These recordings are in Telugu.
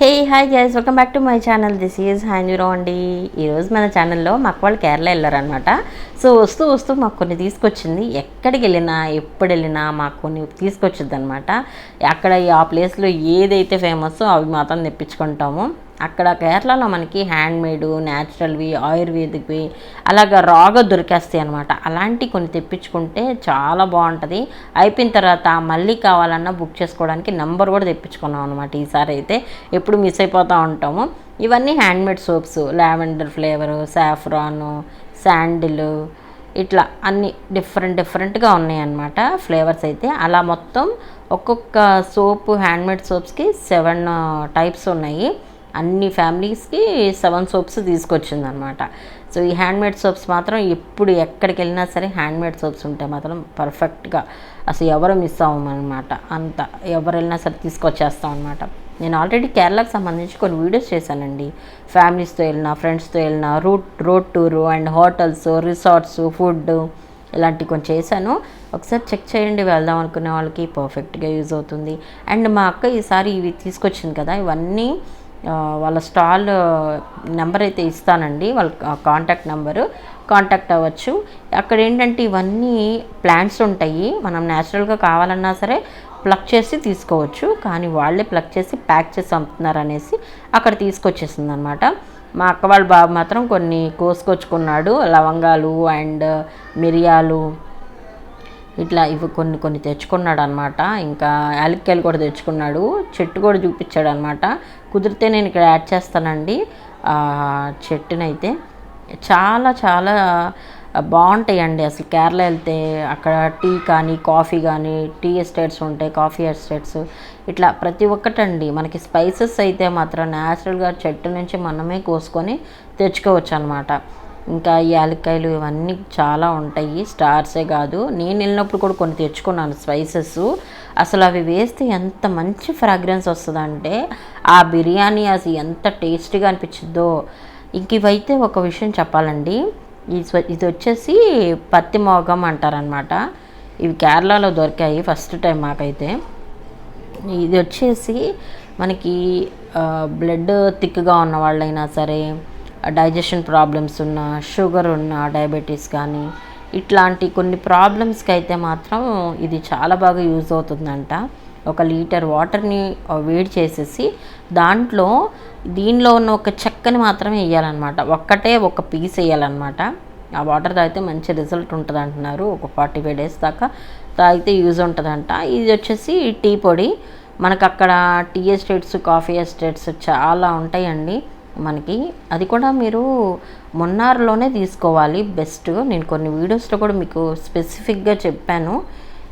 Hey hi guys welcome back to my channel this is హ్యాంజీరో అండి ఈరోజు మన ఛానల్లో మాకు వాళ్ళు కేరళ వెళ్ళారనమాట సో వస్తూ వస్తూ మాకు కొన్ని తీసుకొచ్చింది. ఎక్కడికి వెళ్ళినా ఎప్పుడు వెళ్ళినా మాకు కొన్ని తీసుకొచ్చింది అనమాట అక్కడ ఆ ప్లేస్లో ఏదైతే ఫేమస్ అవి మాత్రం తెప్పించుకుంటాము. అక్కడ కేరళలో మనకి హ్యాండ్మేడ్ న్యాచురల్వి ఆయుర్వేదిక్వి అలాగ రాగా దొరికేస్తాయి అనమాట అలాంటి కొన్ని తెప్పించుకుంటే చాలా బాగుంటుంది. అయిపోయిన తర్వాత మళ్ళీ కావాలన్నా బుక్ చేసుకోవడానికి నెంబర్ కూడా తెప్పించుకున్నాం అనమాట ఈసారి అయితే. ఎప్పుడు మిస్ అయిపోతూ ఉంటాము. ఇవన్నీ handmade soaps lavender flavour saffron sandal ఇట్లా అన్ని డిఫరెంట్ డిఫరెంట్గా ఉన్నాయన్నమాట ఫ్లేవర్స్ అయితే. అలా మొత్తం ఒక్కొక్క సోప్ హ్యాండ్మేడ్ సోప్స్కి సెవెన్ టైప్స్ ఉన్నాయి. అన్ని ఫ్యామిలీస్కి సెవెన్ సోప్స్ తీసుకొచ్చింది అనమాట సో ఈ హ్యాండ్మేడ్ సోప్స్ మాత్రం ఎప్పుడు ఎక్కడికి వెళ్ళినా సరే హ్యాండ్మేడ్ సోప్స్ ఉంటే మాత్రం పర్ఫెక్ట్గా అసలు ఎవరు మిస్ అవ్వమనమాట. అంత ఎవరు వెళ్ళినా సరే తీసుకొచ్చేస్తాం అనమాట నేను ఆల్రెడీ కేరళకు సంబంధించి కొన్ని వీడియోస్ చేశానండి. ఫ్యామిలీస్తో వెళ్ళిన ఫ్రెండ్స్తో వెళ్ళిన route road tour and hotels resorts food ఇలాంటివి కొంచెం చేశాను. ఒకసారి చెక్ చేయండి వెళ్దాం అనుకునే వాళ్ళకి పర్ఫెక్ట్గా యూజ్ అవుతుంది. అండ్ మా అక్క ఈసారి ఇవి తీసుకొచ్చింది కదా ఇవన్నీ వాళ్ళ స్టాల్ నెంబర్ అయితే ఇస్తానండి వాళ్ళ కాంటాక్ట్ నెంబరు. కాంటాక్ట్ అవ్వచ్చు. అక్కడ ఏంటంటే ఇవన్నీ ప్లాంట్స్ ఉంటాయి. మనం న్యాచురల్గా కావాలన్నా సరే ప్లక్ చేసి తీసుకోవచ్చు. కానీ వాళ్ళే ప్లక్ చేసి ప్యాక్ చేసి అమ్ముతున్నారు అనేసి అక్కడ తీసుకొచ్చేసింది అనమాట మా అక్క వాళ్ళ బాబు మాత్రం కొన్ని కోసుకొచ్చుకున్నాడు. లవంగాలు అండ్ మిరియాలు ఇట్లా ఇవి కొన్ని కొన్ని తెచ్చుకున్నాడు అనమాట ఇంకా యాలక్కాయలు కూడా తెచ్చుకున్నాడు. చెట్టు కూడా చూపించాడు అనమాట కుదిరితే నేను ఇక్కడ యాడ్ చేస్తానండి. చెట్టునైతే చాలా చాలా బాగుంటాయండి. అసలు కేరళ వెళ్తే అక్కడ టీ కానీ కాఫీ కానీ టీ ఎస్టేట్స్ ఉంటాయి కాఫీ ఎస్టేట్స్. ఇట్లా ప్రతి ఒక్కటండి. మనకి స్పైసెస్ అయితే మాత్రం న్యాచురల్గా చెట్టు నుంచి మనమే కోసుకొని తెచ్చుకోవచ్చు అనమాట ఇంకా యాలక్కాయలు ఇవన్నీ చాలా ఉంటాయి. స్టార్సే కాదు. నేను వెళ్ళినప్పుడు కూడా కొన్ని తెచ్చుకున్నాను స్పైసెస్ అసలు అవి వేస్తే ఎంత మంచి ఫ్రాగ్రెన్స్ వస్తుందంటే ఆ బిర్యానీ అసలు ఎంత టేస్టీగా అనిపించిందో ఇంక ఇవైతే ఒక విషయం చెప్పాలండి. ఈ ఇది వచ్చేసి పత్తి మోగం అంటారనమాట ఇవి కేరళలో దొరికాయి ఫస్ట్ టైం మాకైతే. ఇది వచ్చేసి మనకి బ్లడ్ థిక్గా ఉన్న వాళ్ళైనా సరే డైజెషన్ ప్రాబ్లమ్స్ ఉన్న షుగర్ ఉన్న డయాబెటీస్ కానీ ఇట్లాంటి కొన్ని ప్రాబ్లమ్స్కి అయితే మాత్రం ఇది చాలా బాగా యూజ్ అవుతుందంట. ఒక లీటర్ వాటర్ని వేడి చేసేసి దాంట్లో దీనిలో ఉన్న ఒక చెక్కని మాత్రమే వేయాలన్నమాట. ఒక్కటే ఒక పీస్ వేయాలన్నమాట. ఆ వాటర్ తాగితే మంచి రిజల్ట్ ఉంటుంది అంటున్నారు. ఒక ఫార్టీ ఫైవ్ డేస్ దాకా తాగితే యూజ్ ఉంటుందంట. ఇది వచ్చేసి టీ పొడి. మనకు అక్కడ టీ ఎస్టేట్స్ కాఫీ ఎస్టేట్స్ చాలా ఉంటాయండి. మనకి. అది కూడా మీరు మొన్నార్లోనే తీసుకోవాలి. బెస్ట్. నేను కొన్ని వీడియోస్లో కూడా మీకు స్పెసిఫిక్గా చెప్పాను.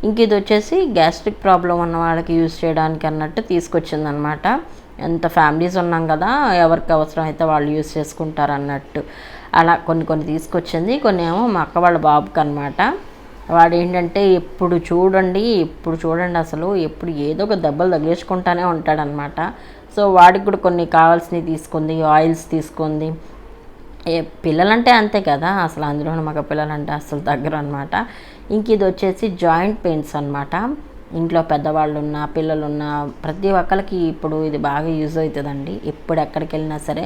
ఇంక ఇది వచ్చేసి గ్యాస్ట్రిక్ ప్రాబ్లం ఉన్న వాళ్ళకి యూజ్ చేయడానికి అన్నట్టు తీసుకొచ్చిందనమాట. ఎంత ఫ్యామిలీస్ ఉన్నాం కదా ఎవరికి అవసరం అయితే వాళ్ళు యూజ్ చేసుకుంటారు అన్నట్టు. అలా కొన్ని కొన్ని తీసుకొచ్చింది. కొన్ని ఏమో మా అక్క వాళ్ళ బాబుకి అనమాట వాడు ఏంటంటే ఎప్పుడు చూడండి ఎప్పుడు చూడండి అసలు ఎప్పుడు ఏదో ఒక దెబ్బలు తగిలించుకుంటానే ఉంటాడనమాట. సో వాడికి కూడా కొన్ని కావాల్సినవి తీసుకుంది ఆయిల్స్ తీసుకుంది. ఏ పిల్లలంటే అంతే కదా అసలు అందులో మగ పిల్లలంటే అసలు దగ్గర అనమాట ఇంక ఇది వచ్చేసి జాయింట్ పెయిన్స్ అనమాట ఇంట్లో పెద్దవాళ్ళు ఉన్న పిల్లలున్నా ప్రతి ఒక్కరికి ఇప్పుడు ఇది బాగా యూజ్ అవుతుందండి. ఎప్పుడు ఎక్కడికి వెళ్ళినా సరే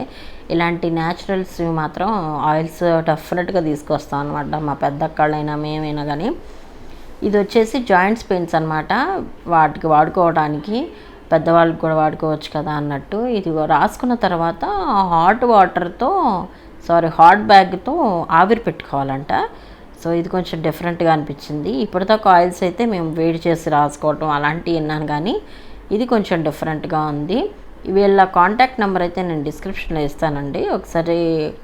ఇలాంటి న్యాచురల్స్ మాత్రం ఆయిల్స్ డెఫినెట్గా తీసుకొస్తాం అనమాట మా పెద్దక్కళ్ళైనా మేమైనా కానీ ఇది వచ్చేసి జాయింట్స్ పెయిన్స్ అనమాట వాటికి వాడుకోవడానికి పెద్దవాళ్ళకి కూడా వాడుకోవచ్చు కదా అన్నట్టు. ఇది రాసుకున్న తర్వాత హాట్ వాటర్తో సారీ హాట్ బ్యాగ్తో ఆవిరి పెట్టుకోవాలంట. సో ఇది కొంచెం డిఫరెంట్గా అనిపించింది. ఇప్పటిదాకా ఆయిల్స్ అయితే మేము వేడి చేసి రాసుకోవటం అలాంటివి విన్నాను కానీ ఇది కొంచెం డిఫరెంట్గా ఉంది. వీళ్ళ కాంటాక్ట్ నెంబర్ అయితే నేను డిస్క్రిప్షన్లో ఇస్తానండి. ఒకసారి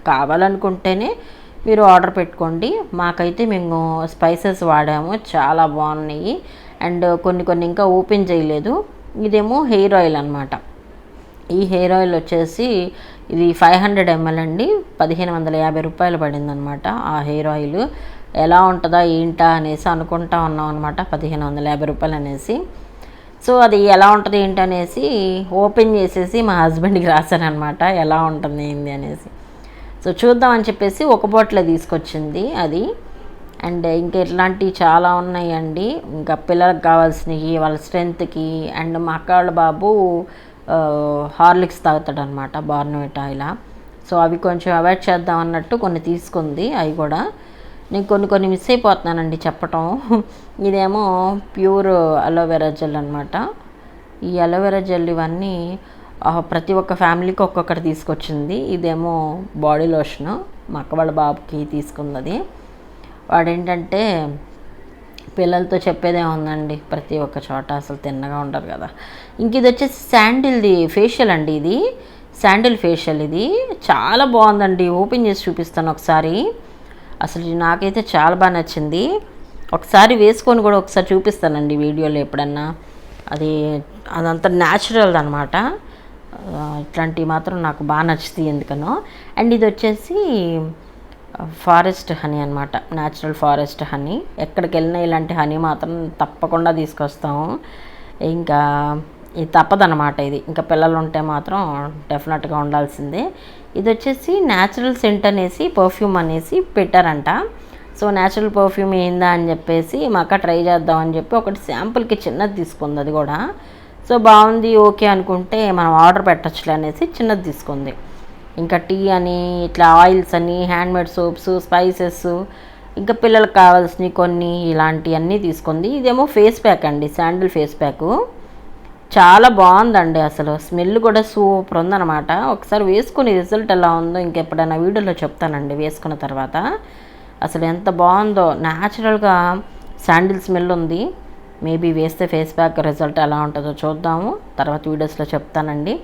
కావాలనుకుంటేనే మీరు ఆర్డర్ పెట్టుకోండి. మాకైతే మేము స్పైసెస్ వాడాము. చాలా బాగున్నాయి. అండ్ కొన్ని కొన్ని ఇంకా ఓపెన్ చేయలేదు. ఇదేమో హెయిర్ ఆయిల్ అనమాట ఈ హెయిర్ ఆయిల్ వచ్చేసి ఇది ఫైవ్ హండ్రెడ్ ఎంఎల్ అండి. పదిహేను వందల యాభై రూపాయలు పడిందనమాట ఆ హెయిర్ ఆయిల్. ఎలా ఉంటుందా ఏంటా అనేసి అనుకుంటా ఉన్నాం అనమాట పదిహేను వందల యాభై రూపాయలు అనేసి. సో అది ఎలా ఉంటుంది ఏంటి అనేసి ఓపెన్ చేసేసి మా హస్బెండ్కి రాశానమాట ఎలా ఉంటుంది ఏంది అనేసి. సో చూద్దామని చెప్పేసి ఒక బాటిల్ తీసుకొచ్చింది అది. అండ్ ఇంకా ఇట్లాంటివి చాలా ఉన్నాయండి. ఇంకా పిల్లలకు కావాల్సినవి వాళ్ళ స్ట్రెంత్కి అండ్ మా అక్క వాళ్ళ బాబు హార్లిక్స్ తాగుతాడు అనమాట బార్నోవిటా ఇలా. సో అవి కొంచెం అవాయిడ్ చేద్దాం అన్నట్టు కొన్ని తీసుకుంది అవి కూడా. నేను కొన్ని కొన్ని మిస్ అయిపోతున్నానండి చెప్పటం. ఇదేమో ప్యూర్ అలోవెరా జెల్ అనమాట ఈ అలోవెరా జెల్ ఇవన్నీ ప్రతి ఒక్క ఫ్యామిలీకి ఒక్కొక్కటి తీసుకొచ్చింది. ఇదేమో బాడీ లోషన్ మా అక్క వాళ్ళ బాబుకి తీసుకున్నది. వాడేంటంటే పిల్లలతో చెప్పేదే ఉందండి ప్రతి ఒక్క చోట అసలు తిన్నగా ఉంటారు కదా. ఇంక ఇది వచ్చేసి శాండిల్ది ఫేషియల్ అండి ఇది. శాండిల్ ఫేషియల్ ఇది. చాలా బాగుందండి. ఓపెన్ చేసి చూపిస్తాను ఒకసారి. అసలు నాకైతే చాలా బాగా నచ్చింది. ఒకసారి వేసుకొని కూడా ఒకసారి చూపిస్తానండి వీడియోలో ఎప్పుడన్నా. అది అదంతా న్యాచురల్ అనమాట ఇట్లాంటివి మాత్రం నాకు బాగా నచ్చుతాయి ఎందుకనో. అండ్ ఇది వచ్చేసి ఫారెస్ట్ హనీ అనమాట న్యాచురల్ ఫారెస్ట్ హనీ. ఎక్కడికి వెళ్ళినా ఇలాంటి హనీ మాత్రం తప్పకుండా తీసుకొస్తాము ఇంకా ఇది తప్పదనమాట ఇది. ఇంకా పిల్లలు ఉంటే మాత్రం డెఫినెట్గా ఉండాల్సిందే. ఇది వచ్చేసి న్యాచురల్ సెంట్ అనేసి పర్ఫ్యూమ్ అనేసి పెట్టారంట. సో న్యాచురల్ పర్ఫ్యూమ్ ఏందా అని చెప్పేసి మాక ట్రై చేద్దాం అని చెప్పి ఒకటి శాంపుల్కి చిన్నది తీసుకుంది అది కూడా. సో బాగుంది ఓకే అనుకుంటే మనం ఆర్డర్ పెట్టచ్చులే అనేసి చిన్నది తీసుకుంది. ఇంకా టీ అని ఇట్లా ఆయిల్స్ అని హ్యాండ్మేడ్ సోప్స్ స్పైసెస్ ఇంకా పిల్లలకు కావాల్సినవి కొన్ని ఇలాంటివన్నీ తీసుకుంది. ఇదేమో ఫేస్ ప్యాక్ అండి శాండిల్ ఫేస్ ప్యాకు. చాలా బాగుందండి అసలు. స్మెల్ కూడా సూపర్ ఉందన్నమాట. ఒకసారి వేసుకుని రిజల్ట్ ఎలా ఉందో ఇంకెప్పుడైనా వీడియోలో చెప్తానండి వేసుకున్న తర్వాత. అసలు ఎంత బాగుందో. న్యాచురల్గా శాండిల్ స్మెల్ ఉంది. మేబీ వేస్తే ఫేస్ ప్యాక్ రిజల్ట్ ఎలా ఉంటుందో చూద్దాము. తర్వాత వీడియోస్లో చెప్తానండి.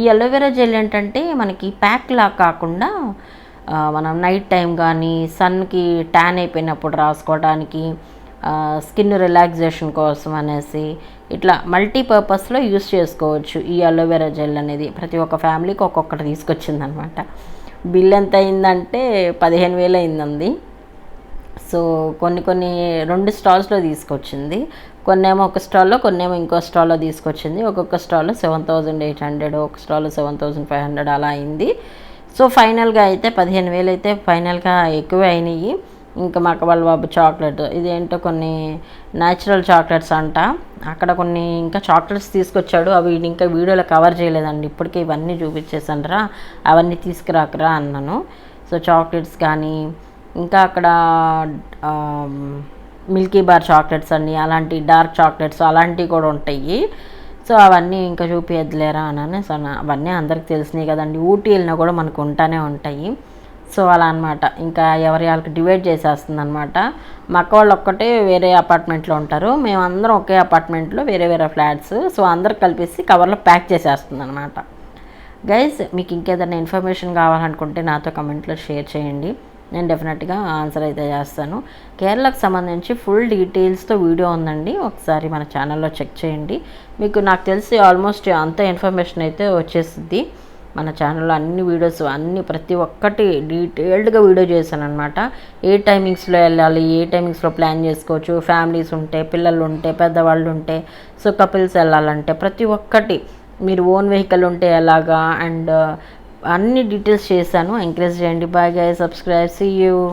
ఈ అలోవెరా జెల్ ఏంటంటే మనకి ప్యాక్ లా కాకుండా మనం నైట్ టైం కానీ సన్కి ట్యాన్ అయిపోయినప్పుడు రాసుకోవడానికి స్కిన్ రిలాక్సేషన్ కోసం అనేసి ఇట్లా మల్టీపర్పస్లో యూస్ చేసుకోవచ్చు ఈ అలోవెరా జెల్ అనేది. ప్రతి ఒక్క ఫ్యామిలీకి ఒక్కొక్కటి తీసుకొచ్చిందనమాట. బిల్ ఎంత అయిందంటే పదిహేను వేలు అయిందండి. సో కొన్ని కొన్ని రెండు స్టాల్స్లో తీసుకొచ్చింది. కొన్నేమో ఒక స్టాల్లో కొన్నేమో ఇంకో స్టాల్లో తీసుకొచ్చింది. ఒక్కొక్క స్టాల్లో సెవెన్ థౌజండ్ ఎయిట్ హండ్రెడ్ ఒక స్టాల్లో సెవెన్ థౌజండ్ ఫైవ్ హండ్రెడ్ అలా అయింది. సో ఫైనల్గా అయితే పదిహేను వేలు అయితే ఫైనల్గా ఎక్కువే అయినాయి. ఇంకా మా వాళ్ళ బాబు చాక్లెట్ ఇదేంటో కొన్ని న్యాచురల్ చాక్లెట్స్ అంట. అక్కడ కొన్ని ఇంకా చాక్లెట్స్ తీసుకొచ్చాడు. అవి ఇంకా వీడియోలో కవర్ చేయలేదండి. ఇప్పటికే ఇవన్నీ చూపించేశానురా. అవన్నీ తీసుకురాకరా అన్నాను. సో చాక్లెట్స్ కానీ ఇంకా అక్కడ మిల్కీ బార్ చాక్లెట్స్ అన్నీ అలాంటి డార్క్ చాక్లెట్స్ అలాంటివి కూడా ఉంటాయి. సో అవన్నీ ఇంకా చూపించలేరా అని సో అవన్నీ అందరికి తెలిసినాయి కదండి. ఊటీ వెళ్ళినా కూడా మనకు ఉంటానే ఉంటాయి. సో అలా అనమాట ఇంకా ఎవరి వాళ్ళకి డివైడ్ చేసేస్తుంది అనమాట మా అక్క వాళ్ళు ఒక్కటే వేరే అపార్ట్మెంట్లో ఉంటారు. మేమందరం ఒకే అపార్ట్మెంట్లో వేరే వేరే ఫ్లాట్స్. సో అందరు కలిపేసి కవర్లో ప్యాక్ చేసేస్తుంది అనమాట గైస్ మీకు ఇంకేదైనా ఇన్ఫర్మేషన్ కావాలనుకుంటే నాతో కమెంట్లో షేర్ చేయండి. నేను డెఫినెట్గా ఆన్సర్ అయితే చేస్తాను. కేరళకు సంబంధించి ఫుల్ డీటెయిల్స్తో వీడియో ఉందండి. ఒకసారి మన ఛానల్లో చెక్ చేయండి. మీకు నాకు తెలిసి ఆల్మోస్ట్ అంత ఇన్ఫర్మేషన్ అయితే వచ్చేస్తుంది మన ఛానల్లో అన్ని వీడియోస్ అన్ని ప్రతి ఒక్కటి డీటెయిల్డ్గా వీడియో చేశాను అనమాట ఏ టైమింగ్స్లో వెళ్ళాలి ఏ టైమింగ్స్లో ప్లాన్ చేసుకోవచ్చు ఫ్యామిలీస్ ఉంటే పిల్లలు ఉంటే పెద్దవాళ్ళు ఉంటే సో కపిల్స్ వెళ్ళాలంటే ప్రతి ఒక్కటి మీరు ఓన్ వెహికల్ ఉంటే ఎలాగా? అండ్ అన్ని డీటెయిల్స్ చేశాను. ఎంకరేజ్ చేయండి. Bye guy subscribe see you